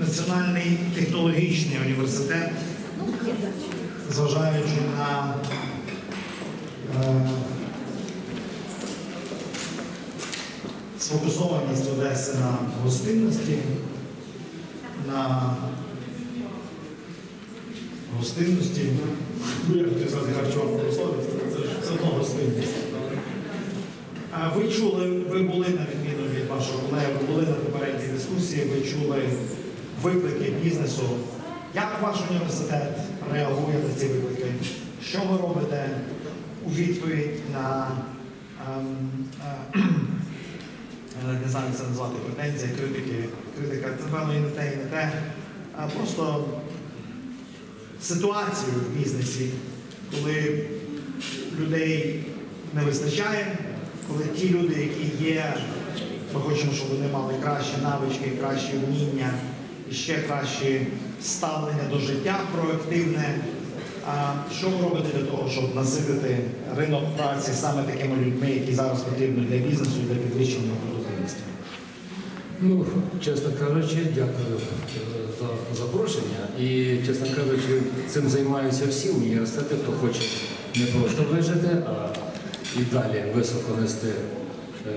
Національний технологічний університет, зважаючи на е, сфокусованість Одеси на гостинності, на гостинності, ну, я хотів сказати харчова промисловість, це одно гостинність. Ви чули, ви були на відміну від вашого колеги, ви були на попередній дискусії, ви чули виклики бізнесу. Як ваш університет реагує на ці виклики? Що ви робите у відповідь на ем, е, не знаю, це назвати претензії, критики, критика, це певно і не те, і не те. А просто ситуацію в бізнесі, коли людей не вистачає, коли ті люди, які є, ми хочемо, щоб вони мали кращі навички, кращі вміння ще краще ставлення до життя проактивне. Що ви робите для того, щоб наситити ринок праці саме такими людьми, які зараз потрібні для бізнесу і для підвищення продуктивності? Ну, чесно кажучи, дякую е, за запрошення. І, чесно кажучи, цим займаються всі університети, хто хоче не просто вижити, а і далі високо нести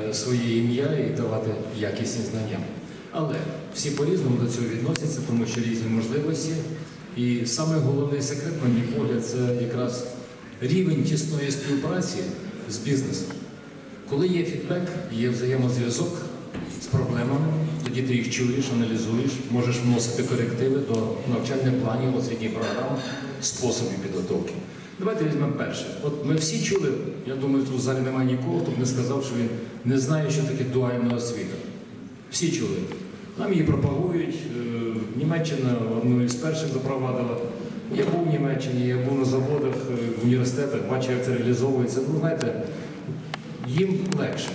е, своє ім'я і давати якісні знання. Але всі по-різному до цього відносяться, тому що різні можливості. І саме головний секрет, на мій погляд, це якраз рівень тісної співпраці з бізнесом. Коли є фідбек, є взаємозв'язок з проблемами, тоді ти їх чуєш, аналізуєш, можеш вносити корективи до навчальних планів, освітніх програм, способів підготовки. Давайте візьмемо перше. От ми всі чули, я думаю, тут в залі немає нікого, хто б не сказав, що він не знає, що таке дуальна освіта. Всі чули. Нам її пропагують. Е, Німеччина одну із перших запровадила. Я був в Німеччині, я був на заводах, е, в університетах, бачив, як це реалізовується. Ну, знаєте, їм легше.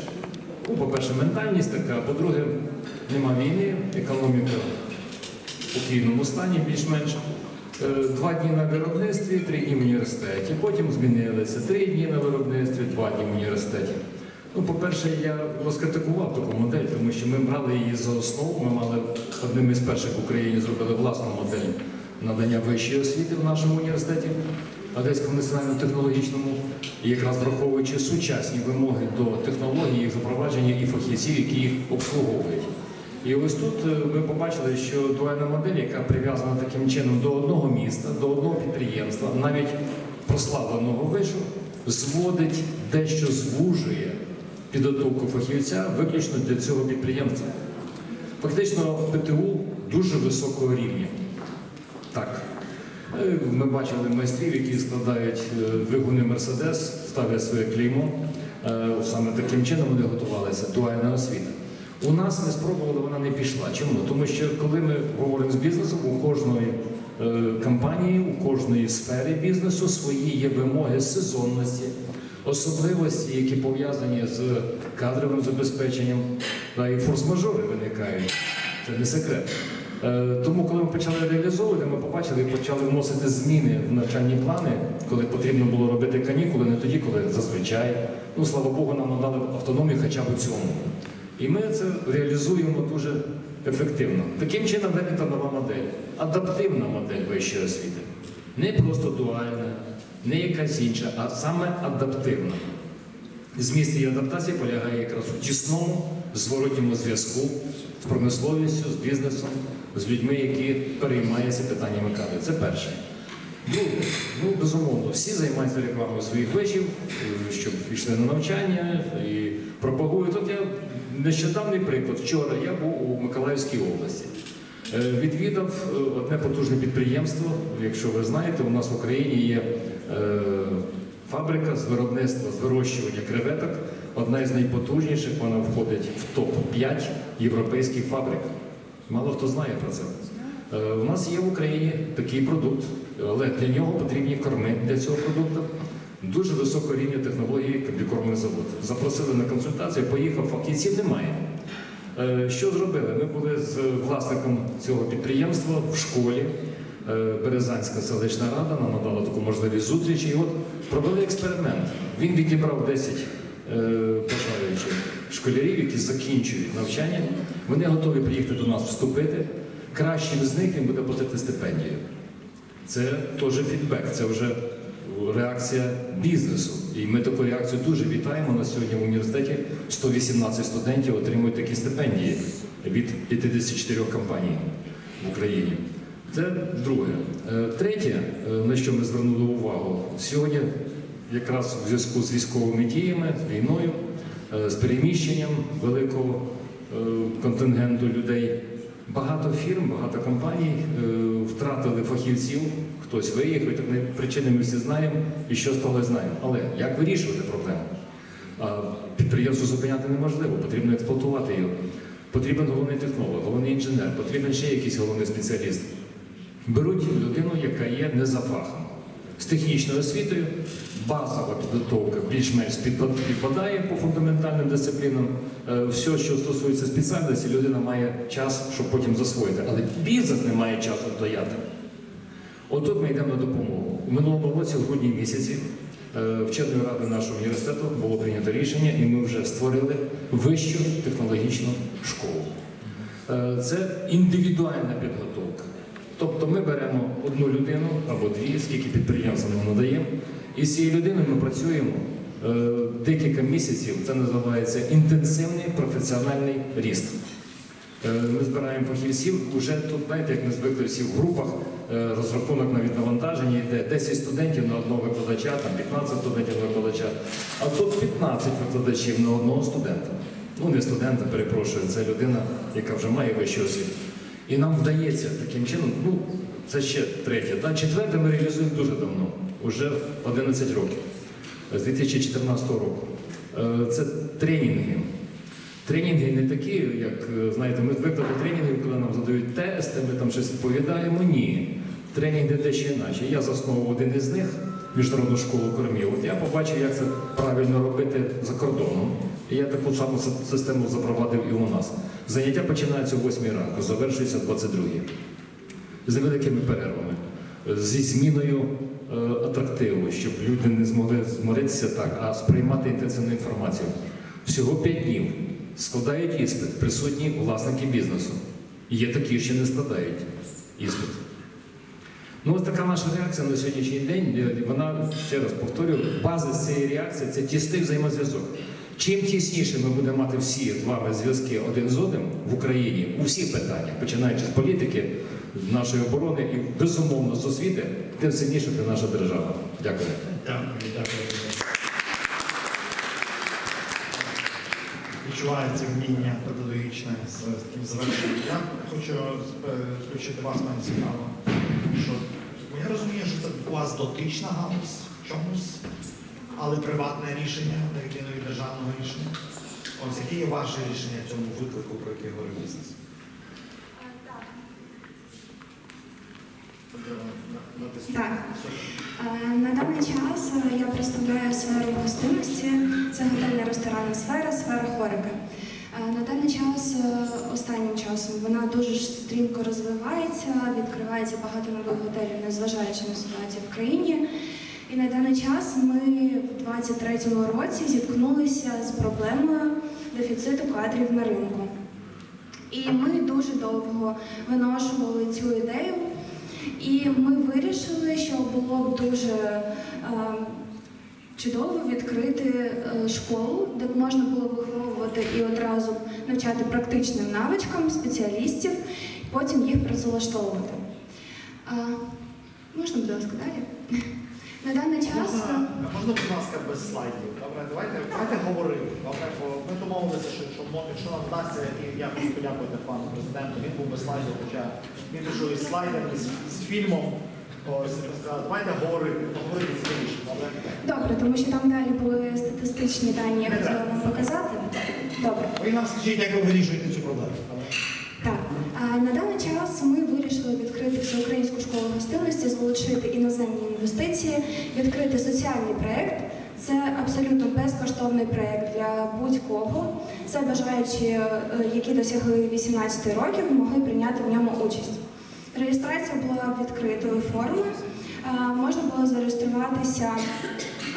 Ну, по-перше, ментальність така, по-друге, нема війни, економіка в спокійному стані більш-менш. Е, Два дні на виробництві, три дні в університеті. Потім змінилися три дні на виробництві, два дні в університеті. Ну, по-перше, я розкритикував таку модель, тому що ми брали її за основу. Ми мали одним із перших в Україні зробили власну модель надання вищої освіти в нашому університеті, Одеському національному технологічному, якраз враховуючи сучасні вимоги до технологій, їх запровадження і фахівців, які їх обслуговують. І ось тут е, ми побачили, що дуальна модель, яка прив'язана таким чином до одного міста, до одного підприємства, навіть прославленого вишу, зводить дещо звужує підготовку фахівця виключно для цього підприємства. Фактично, ПТУ дуже високого рівня. Так. Е, Ми бачили майстрів, які складають е, двигуни Мерседес, ставлять своє клеймо. Е, Саме таким чином вони готувалися. Дуальна освіта. У нас не спробували, вона не пішла. Чому? Тому що коли ми говоримо з бізнесом, у кожної компанії, у кожної сфери бізнесу свої є вимоги сезонності, особливості, які пов'язані з кадровим забезпеченням, та і форс-мажори виникають. Це не секрет. Е, Тому, коли ми почали реалізовувати, ми побачили і почали вносити зміни в навчальні плани, коли потрібно було робити канікули, не тоді, коли зазвичай. Ну, слава Богу, нам надали автономію хоча б у цьому. І ми це реалізуємо дуже ефективно. Таким чином виникла нова модель, адаптивна модель вищої освіти. Не просто дуальна, не якась інша, а саме адаптивна. Зміст її адаптації полягає якраз у тісному зворотньому зв'язку з промисловістю, з бізнесом, з людьми, які переймаються питаннями кадри. Це перше. Друге, ну безумовно, всі займаються рекламою своїх вишів, щоб пішли на навчання і пропагують. От я нещодавний приклад. Вчора я був у Миколаївській області. Е, Відвідав е, одне потужне підприємство. Якщо ви знаєте, у нас в Україні є фабрика з виробництва, з вирощування креветок. Одна із найпотужніших, вона входить в топ-5 європейських фабрик. Мало хто знає про це. Е, У нас є в Україні такий продукт, але для нього потрібні корми для цього продукту. Дуже високого рівня технології комбікормовий завод. Запросили на консультацію, поїхав, фахівців немає. Е, Що зробили? Ми були з власником цього підприємства в школі. Е, Березанська селищна рада нам надала таку можливість зустрічі. І от провели експеримент. Він відібрав 10 е, бажаючих школярів, які закінчують навчання. Вони готові приїхати до нас вступити. кращим з них він буде платити стипендію. Це теж фідбек, це вже реакція бізнесу. І ми таку реакцію дуже вітаємо на сьогодні в університеті. 118 студентів отримують такі стипендії від 54 компаній в Україні. Це друге. Е, Третє, е, на що ми звернули увагу, сьогодні якраз у зв'язку з військовими діями, з війною, е, з переміщенням великого контингенту людей. Багато фірм, багато компаній втратили фахівців, хтось виїхав, причини ми всі знаємо, і що стало знаємо. Але як вирішувати проблему? Підприємство зупиняти неможливо, потрібно експлуатувати його. Потрібен головний технолог, головний інженер, потрібен ще якийсь головний спеціаліст. Беруть людину, яка є не за фахом, з технічною освітою, базова підготовка більш-менш підпадає по фундаментальним дисциплінам. Е, Все, що стосується спеціальності, людина має час, щоб потім засвоїти. Але бізнес не має часу стояти. Отут ми йдемо на допомогу. У минулому році, в грудні місяці, е, вченою ради нашого університету було прийнято рішення, і ми вже створили вищу технологічну школу. Е, Це індивідуальна підготовка. Тобто ми беремо одну людину або дві, скільки підприємств ми надаємо, і з цією людиною ми працюємо е, декілька місяців. Це називається інтенсивний професіональний ріст. Е, Ми збираємо фахівців. Уже тут, знаєте, як ми звикли всі в групах, е, розрахунок навіть навантаження йде 10 студентів на одного викладача, там 15 студентів на викладача, а тут 15 викладачів на одного студента. Ну, не студента, перепрошую, це людина, яка вже має вищу освіту. І нам вдається таким чином, ну, це ще третє. Та четверте ми реалізуємо дуже давно, уже 11 років, з 2014 року. Е, Це тренінги. Тренінги не такі, як е, знаєте, ми звикли до тренінгів, коли нам задають тести, ми там щось відповідаємо. Ні. Тренінги дещо інакше. Я заснував один із них, міжнародну школу кормів. От я побачив, як це правильно робити за кордоном. Я таку саму систему запровадив і у нас. Заняття починаються о 8 ранку, завершується о 22 з невеликими перервами, зі зміною е, атрактиву, щоб люди не змогли зморитися так, а сприймати інтенсивну інформацію. Всього 5 днів складають іспит присутні власники бізнесу. Є такі, що не складають іспит. Ну, ось така наша реакція на сьогоднішній день. Е, Вона, ще раз повторюю, база цієї реакції це тісний взаємозв'язок. Чим тісніше ми будемо мати всі з вами зв'язки один з одним в Україні у всіх питаннях, починаючи з політики, з нашої оборони і безумовно з освіти, тим сильніше буде наша держава. Дякую. Дякую, дякую. Відчувається вміння педагогічне з таким завершенням. Я хочу е, включити вас, пані цікаво. Що я розумію, що це у вас дотична галузь чомусь, але приватне рішення, на відміну від державного рішення. Ось які є ваші рішення цьому виклику, про який говорив бізнес? Так. Е, На даний час е, я представляю сферу гостинності, це готельна ресторанна сфера, сфера хорики. Е, На даний час, останнім часом, вона дуже стрімко розвивається, відкривається багато нових готелів, незважаючи на ситуацію в країні. І на даний час ми в 2023 році зіткнулися з проблемою дефіциту кадрів на ринку. І ми дуже довго виношували цю ідею. І ми вирішили, що було б дуже е, чудово відкрити е, школу, де б можна було виховувати і одразу навчати практичним навичкам спеціалістів, потім їх працевлаштовувати. Е, можна, будь ласка, далі? На даний час. Можна, будь ласка, без слайдів. Добре, давайте, давайте говорити. Добре, бо ми домовилися, що, що якщо нам вдасться, і я хочу подякувати пану президенту, він був без слайдів, хоча він пішов із слайдами, з, з фільмом. Ось, давайте говорити, поговорити цікавіше. Добре? Добре, тому що там далі були статистичні дані, я хотіла вам показати. Добре. Ви нам скажіть, як ви вирішуєте цю проблему. На даний час ми вирішили відкрити всеукраїнську школу гостинності, залучити іноземні інвестиції, відкрити соціальний проєкт. Це абсолютно безкоштовний проєкт для будь-кого. Це бажаючі, е, які досягли 18 років, могли прийняти в ньому участь. Реєстрація була відкритою формою. Е, Можна було зареєструватися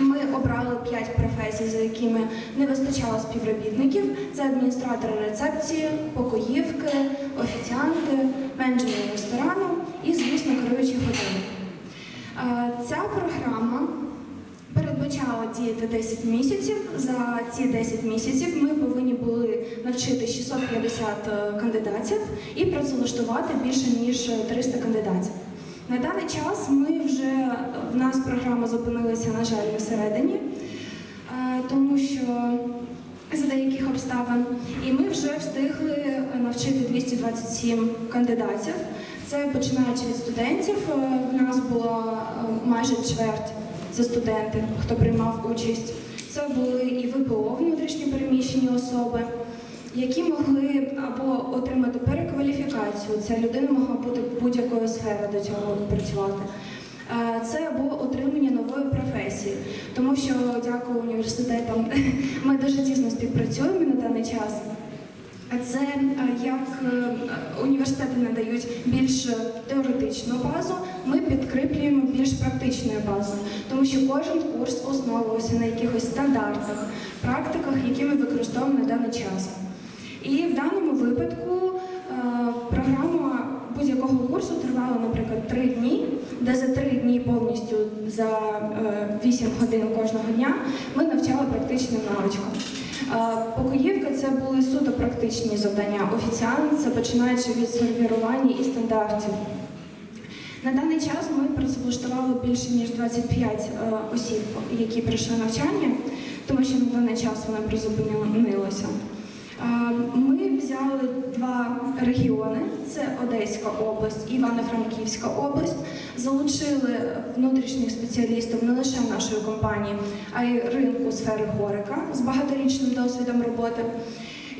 Ми обрали 5 професій, за якими не вистачало співробітників. Це адміністратори рецепції, покоївки, офіціанти, менеджери ресторану і, звісно, керуючі готелі. Е, Ця програма передбачала діяти 10 місяців. За ці 10 місяців ми повинні були навчити 650 е, кандидатів і працевлаштувати більше ніж 300 кандидатів. На даний час ми вже в нас програма зупинилася, на жаль, всередині, е, тому що за деяких обставин, і ми вже встигли навчити 227 кандидатів. Це починаючи від студентів. е, В нас була е, майже чверть це студенти, хто приймав участь. Це були і ВПО, внутрішні переміщені особи, які могли або отримати перекваліфікацію. Ця людина могла бути будь-якої сфери до цього працювати. Е, Це або отримання нової професії, тому що дякую університетам. Ми дуже тісно співпрацюємо на даний час. Це е, як е, університети надають більш теоретичну базу, ми підкріплюємо більш практичною базою, тому що кожен курс основувався на якихось стандартах, практиках, які ми використовуємо на даний час. І в даному випадку е, програма будь-якого курсу тривала, наприклад, три дні, де за три дні повністю за е, 8 годин кожного дня ми навчали практичним навичкам. Е, Покоївка це були суто практичні завдання. Офіціант це починаючи від сервірування і стандартів. На даний час ми працевлаштували більше ніж 25 е, осіб, які пройшли навчання, тому що на даний час вони призупинилися. Е, Ми взяли два регіони: це Одеська область і Івано-Франківська область. Залучили внутрішніх спеціалістів не лише нашої компанії, а й ринку сфери хорика з багаторічним досвідом роботи.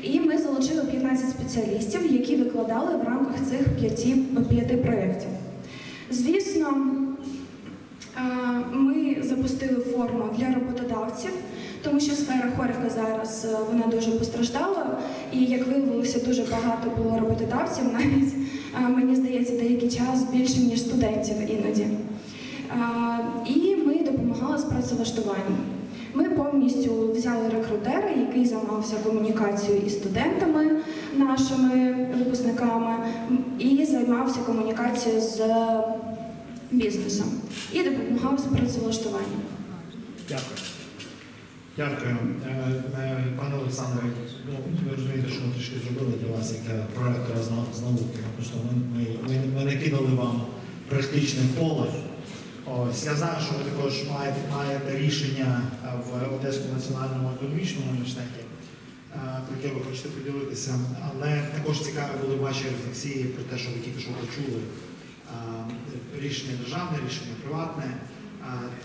І ми залучили 15 спеціалістів, які викладали в рамках цих п'яти п'яти проєктів. Звісно, е, ми запустили форму для роботодавців, тому що сфера хорика зараз е, вона дуже постраждала, і як виявилося, дуже багато було роботодавців, навіть е, мені здається, деякий час більше ніж студентів іноді. Е, І ми допомагали з працевлаштуванням. Ми повністю взяли рекрутера, який займався комунікацією із студентами, нашими випускниками, і займався комунікацією з бізнесом і допомагав з працевлаштуванням. Дякую. Дякую. Е, е, Пане Олександре, ну, ви розумієте, що ми трішки зробили для вас як проректора з нау- з науки. Ми, ми, ми, ми не кинули вам практичне поле. Ось, я знаю, що ви також маєте, маєте рішення е, в Одеському національному економічному університеті, про яке ви хочете поділитися, але також цікаві були ваші рефлексії про те, що ви тільки що почули. Рішення державне, рішення приватне,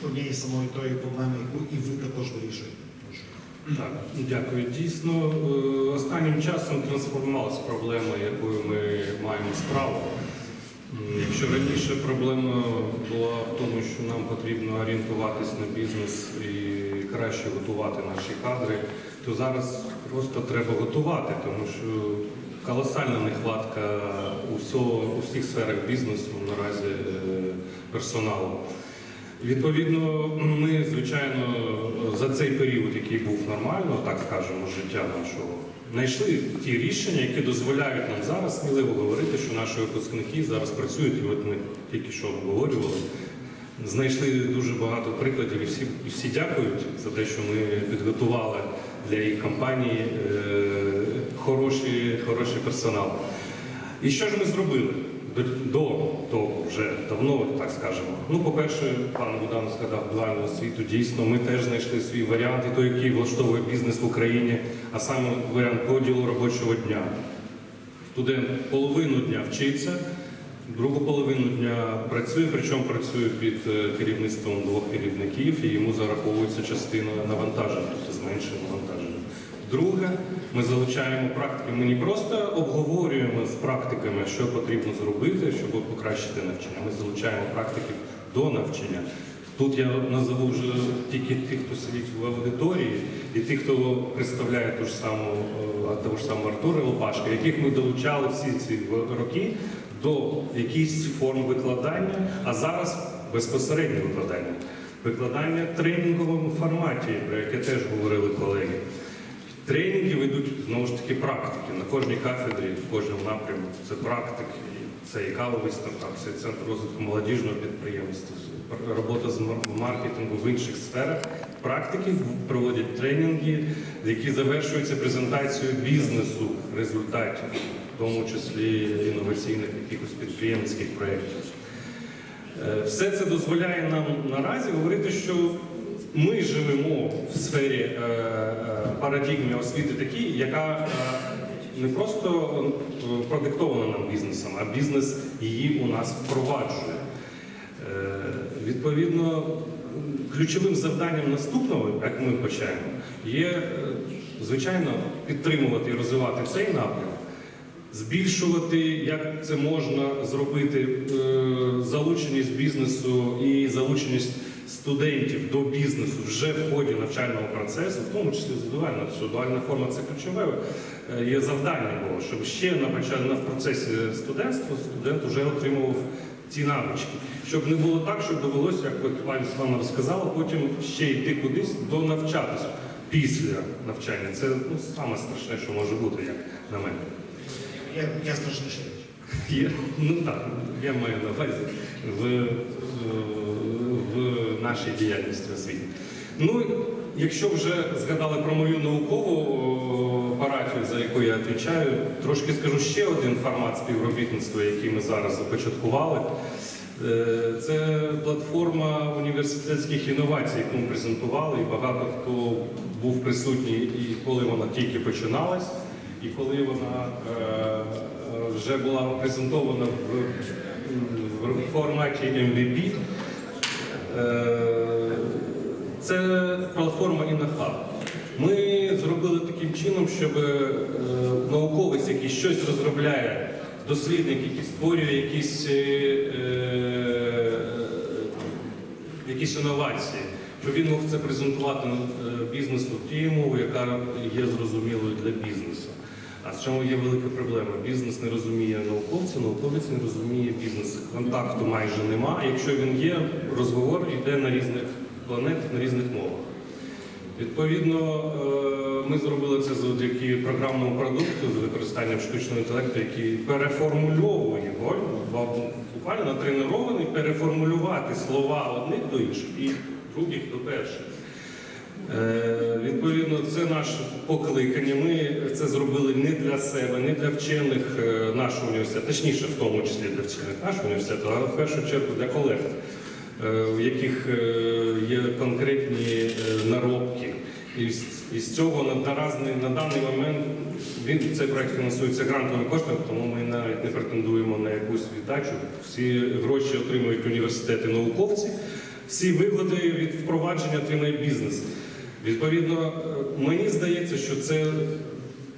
однієї самої тої проблеми, яку і ви також вирішуєте. Так, дякую. Дійсно, е, останнім часом трансформувалася проблема, якою ми маємо справу. Якщо раніше проблема була в тому, що нам потрібно орієнтуватись на бізнес і краще готувати наші кадри, то зараз просто треба готувати, тому що колосальна нехватка у всіх сферах бізнесу наразі е, персоналу. Відповідно, ми, звичайно, за цей період, який був нормально, так скажемо, життя нашого, знайшли ті рішення, які дозволяють нам зараз сміливо говорити, що наші випускники зараз працюють, і от ми тільки що обговорювали. Знайшли дуже багато прикладів, і всі, і всі дякують за те, що ми підготували для їх компанії е, хороший, хороший персонал. І що ж ми зробили до, того вже давно, так скажемо? Ну, по-перше, пан Буданов сказав дуальну освіту. Дійсно, ми теж знайшли свій варіант, і той, який влаштовує бізнес в Україні, а саме варіант поділу робочого дня. Студент половину дня вчиться, другу половину дня працює, причому працює під е, керівництвом двох керівників, і йому зараховується частина навантаження, тобто зменшує навантаження. Друге, ми залучаємо практики. Ми не просто обговорюємо з практиками, що потрібно зробити, щоб покращити навчання. Ми залучаємо практиків до навчання. Тут я назову вже тільки тих, хто сидить в аудиторії, і тих, хто представляє ту ж саму, е, того ж самого Артура Лопашка, яких ми долучали всі ці роки до якихось форм викладання, а зараз безпосередньо викладання. викладання в тренінговому форматі, про яке теж говорили колеги. Тренінги ведуть знову ж таки практики. На кожній кафедрі, в кожному напрямку це практики. Це і кавовий стартап, це центр розвитку молодіжного підприємства, робота з маркетингу в інших сферах. Практики проводять тренінги, які завершуються презентацією бізнесу результатів, в тому числі інноваційних якихось підприємницьких проєктів. Е, Все це дозволяє нам наразі говорити, що ми живемо в сфері е, е, парадігми освіти такій, яка е, не просто продиктована нам бізнесом, а бізнес її у нас впроваджує. Відповідно, ключовим завданням наступного, як ми почаємо, є, звичайно, підтримувати і розвивати цей напрям, збільшувати, як це можна зробити, залученість бізнесу і залученість студентів до бізнесу вже в ході навчального процесу, в тому числі з дуальна, що дуальна форма це ключове е, є завдання було, щоб ще на початку в процесі студентства студент вже отримував ці навички. Щоб не було так, щоб довелося, як пані Свана розказала, потім ще йти кудись до навчатися після навчання. Це ну, саме страшне, що може бути, як на мене. Я, я страшніше. Є, ну так, я маю на увазі в, в нашій діяльності освіті. Ну, якщо вже згадали про мою наукову парафію, за яку я відповідаю, трошки скажу ще один формат співробітництва, який ми зараз започаткували. Е, Це платформа університетських інновацій, яку ми презентували, і багато хто був присутній, і коли вона тільки починалась, і коли вона е, вже була презентована в форматі MVP. Е, Це платформа InnoHub. Ми зробили таким чином, щоб е, науковець, який щось розробляє, дослідник, який створює якісь, е, якісь інновації, щоб він мог це презентувати бізнесу тією мовою, яка є зрозумілою для бізнесу. А в чому є велика проблема? Бізнес не розуміє науковця, науковець не розуміє бізнес. Контакту майже нема. А якщо він є, розговор йде на різних планетах, на різних мовах. Відповідно, е, ми зробили це завдяки програмному продукту з використанням штучного інтелекту, який переформульовує буквально натренований переформулювати слова одних до інших і других до перших. Е, Відповідно, це наше покликання. Ми це зробили не для себе, не для вчених е, нашого університету, точніше, в тому числі для вчених нашого університету, але в першу чергу для колег, е, у яких є конкретні наробки. І з, цього на даний момент він цей проект фінансується грантовими коштами, тому ми навіть не претендуємо на якусь віддачу. Всі гроші отримують університети науковці, всі вигоди від впровадження отримує бізнес. Відповідно, е, мені здається, що це,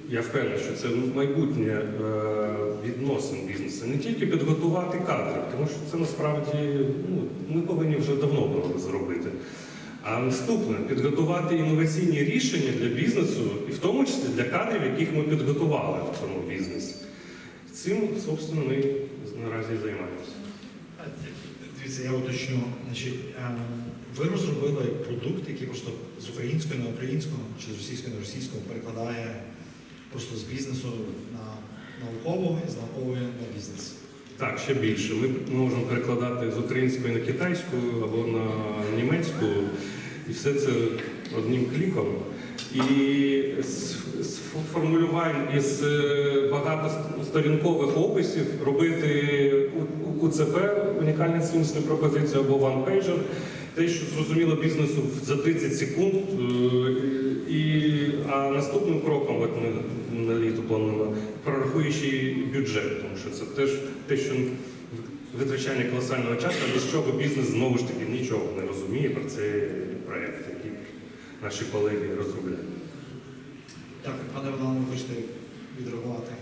я впевнений, що це майбутнє е, відносин бізнесу. Не тільки підготувати кадри, тому що це насправді ну, ми повинні вже давно було зробити. А наступне підготувати інноваційні рішення для бізнесу, і в тому числі для кадрів, яких ми підготували в цьому бізнесі. Цим, собственно, ми наразі займаємося. Дивіться, я уточню. Значить, е, ви розробили продукт, який просто з української на українську чи з російської на російську перекладає просто з бізнесу на наукову і з наукової на бізнес. Так, ще більше. Ми можемо перекладати з української на китайську або на німецьку, і все це одним кліком. І з, з формулювань із е, багатосторінкових описів робити УЦП, унікальну цінностну пропозицію або one-pager, те, що зрозуміло бізнесу за 30 секунд. е, І, а наступним кроком, от ми на літо плануємо, прорахуючи бюджет, тому що це теж те, що витрачання колосального часу, без чого бізнес знову ж таки нічого не розуміє про цей проєкт, який наші колеги розробляють. Так, пане Іванове, ви хочете відреагувати?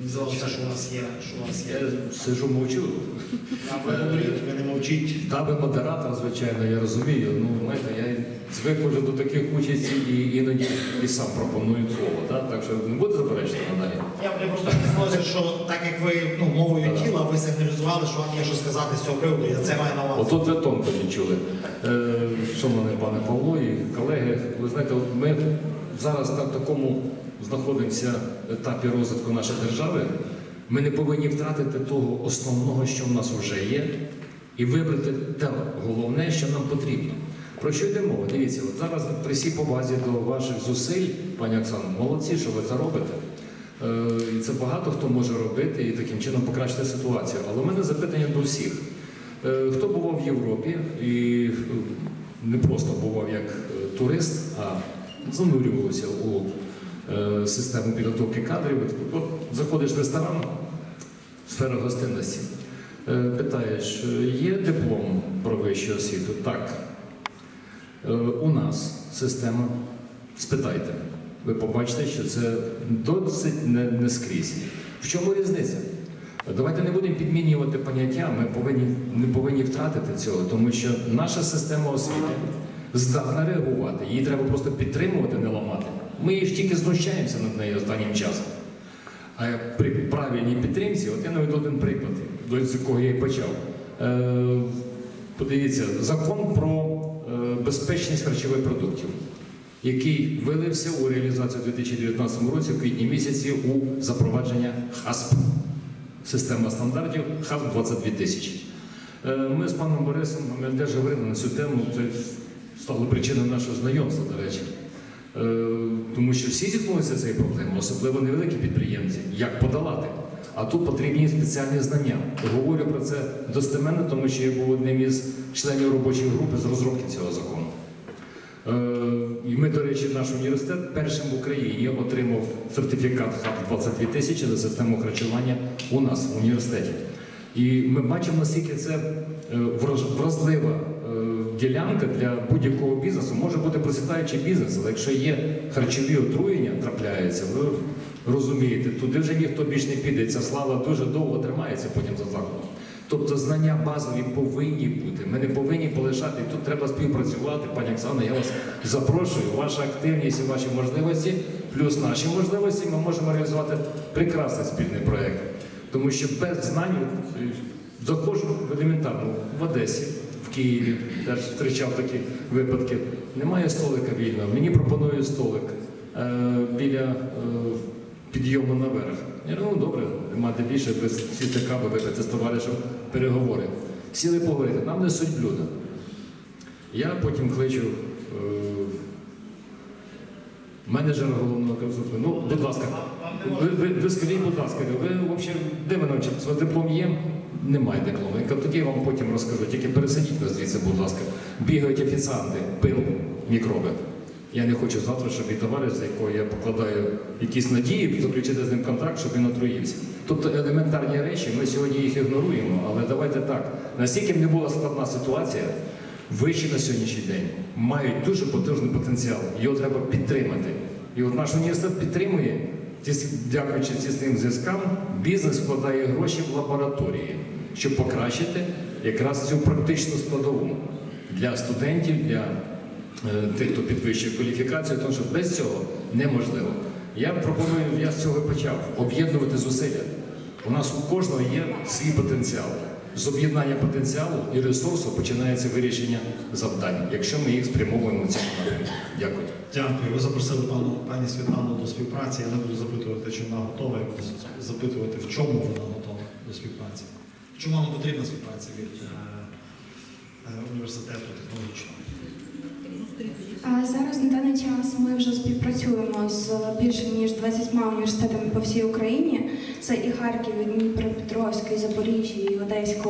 Мені здалося, що у вас є, що у вас є. Я сижу мовчу. Ви ви не мовчіть. Та ви модератор, звичайно, я розумію. Ну, знаєте, я звик вже до таких участі і іноді і сам пропоную слово. Так, так що не буде заперечити надалі. Я, я просто не що так як ви ну, мовою тіла, ви сигналізували, що вам є що сказати з цього приводу. Я це маю на увазі. Отут ви тонко відчули. Е, Шановний пане Павло і колеги, ви знаєте, от ми зараз на такому знаходимося в етапі розвитку нашої держави. Ми не повинні втратити того основного, що в нас вже є, і вибрати те головне, що нам потрібно. Про що йде мова? Дивіться, от зараз при всій повазі до ваших зусиль, пані Оксано, молодці, що ви це робите. Е, І це багато хто може робити і таким чином покращити ситуацію. Але у мене запитання до всіх. Е, Хто бував в Європі і е, не просто бував як турист, а занурювався у систему підготовки кадрів. От заходиш в ресторан, сфера гостинності, е, питаєш, е, є диплом про вищу освіту? Так. Е, У нас система, спитайте, ви побачите, що це досить не, не скрізь. В чому різниця? Давайте не будемо підмінювати поняття, ми повинні, не повинні втратити цього, тому що наша система освіти здатна реагувати, її треба просто підтримувати, не ламати. Ми ж тільки знущаємося над нею останнім часом. А при правильній підтримці, от я наведу один приклад, до якого я і почав. Е, подивіться, закон про е, безпечність харчових продуктів, який вилився у реалізацію у 2019 році, в квітні місяці, у запровадження ХАСП. Система стандартів ХАСП 22 тисячі. Е, Ми з паном Борисом ми теж говорили на цю тему, це стало причиною нашого знайомства, до речі. Е, Тому що всі зіткнулися цією проблемою, особливо невеликі підприємці, як подолати. А тут потрібні спеціальні знання. Говорю про це достеменно, тому що я був одним із членів робочої групи з розробки цього закону. Е, І ми, до речі, наш університет першим в Україні отримав сертифікат ХАП 22 тисячі за систему харчування у нас в університеті. І ми бачимо, наскільки це е, вразлива е, ділянка для будь-якого бізнесу. Може бути процвітаючий бізнес, але якщо є харчові отруєння, трапляються, ви розумієте, туди вже ніхто більш не піде. Ця слава дуже довго тримається потім за закладом. Тобто знання базові повинні бути. Ми не повинні полишати. Тут треба співпрацювати. Пані Оксана, я вас запрошую. Ваша активність і ваші можливості, плюс наші можливості, ми можемо реалізувати прекрасний спільний проєкт. Тому що без знань заходжу елементарно в Одесі, в Києві, теж зустрічав такі випадки. Немає столика вільного. Мені пропонують столик е, біля е, підйому наверх. Я говорю, ну добре, нема більше, без сісти кави, випити з товаришем переговори. Сіли поговорити, нам несуть блюда. Я потім кличу е, менеджера головного консульту. Ну, будь ласка, ви, ви, ви скажіть, будь ласка, ви взагалі де ви навчилися? У вас диплом є? Немає диплому. Я кажу, тоді я вам потім розкажу. Тільки пересадіть нас звідси, будь ласка. Бігають офіціанти, пил, мікроби. Я не хочу завтра, щоб мій товариш, за якого я покладаю якісь надії, заключити з ним контракт, щоб він отруївся. Тобто елементарні речі, ми сьогодні їх ігноруємо, але давайте так. Настільки б не була складна ситуація, вищі на сьогоднішній день мають дуже потужний потенціал. Його треба підтримати. І от наш університет підтримує, дякуючи цим зв'язкам, бізнес вкладає гроші в лабораторії, щоб покращити якраз цю практичну складову для студентів, для е, тих, хто підвищує кваліфікацію, тому що без цього неможливо. Я пропоную, я з цього почав, об'єднувати зусилля. У нас у кожного є свій потенціал. З об'єднання потенціалу і ресурсу починається вирішення завдань, якщо ми їх спрямовуємо в цьому напрямку. Дякую. Дякую. Ви запросили пану пані Світлану до співпраці. Я не буду запитувати, чи вона готова, я буду запитувати, в чому вона готова до співпраці. Чому вам потрібна співпраця від е, е, університету технологічного? Зараз на даний час ми вже співпрацюємо з більше ніж 20 університетами по всій Україні. Це і Харків, і Дніпропетровський, і Запоріжжя, і Одеська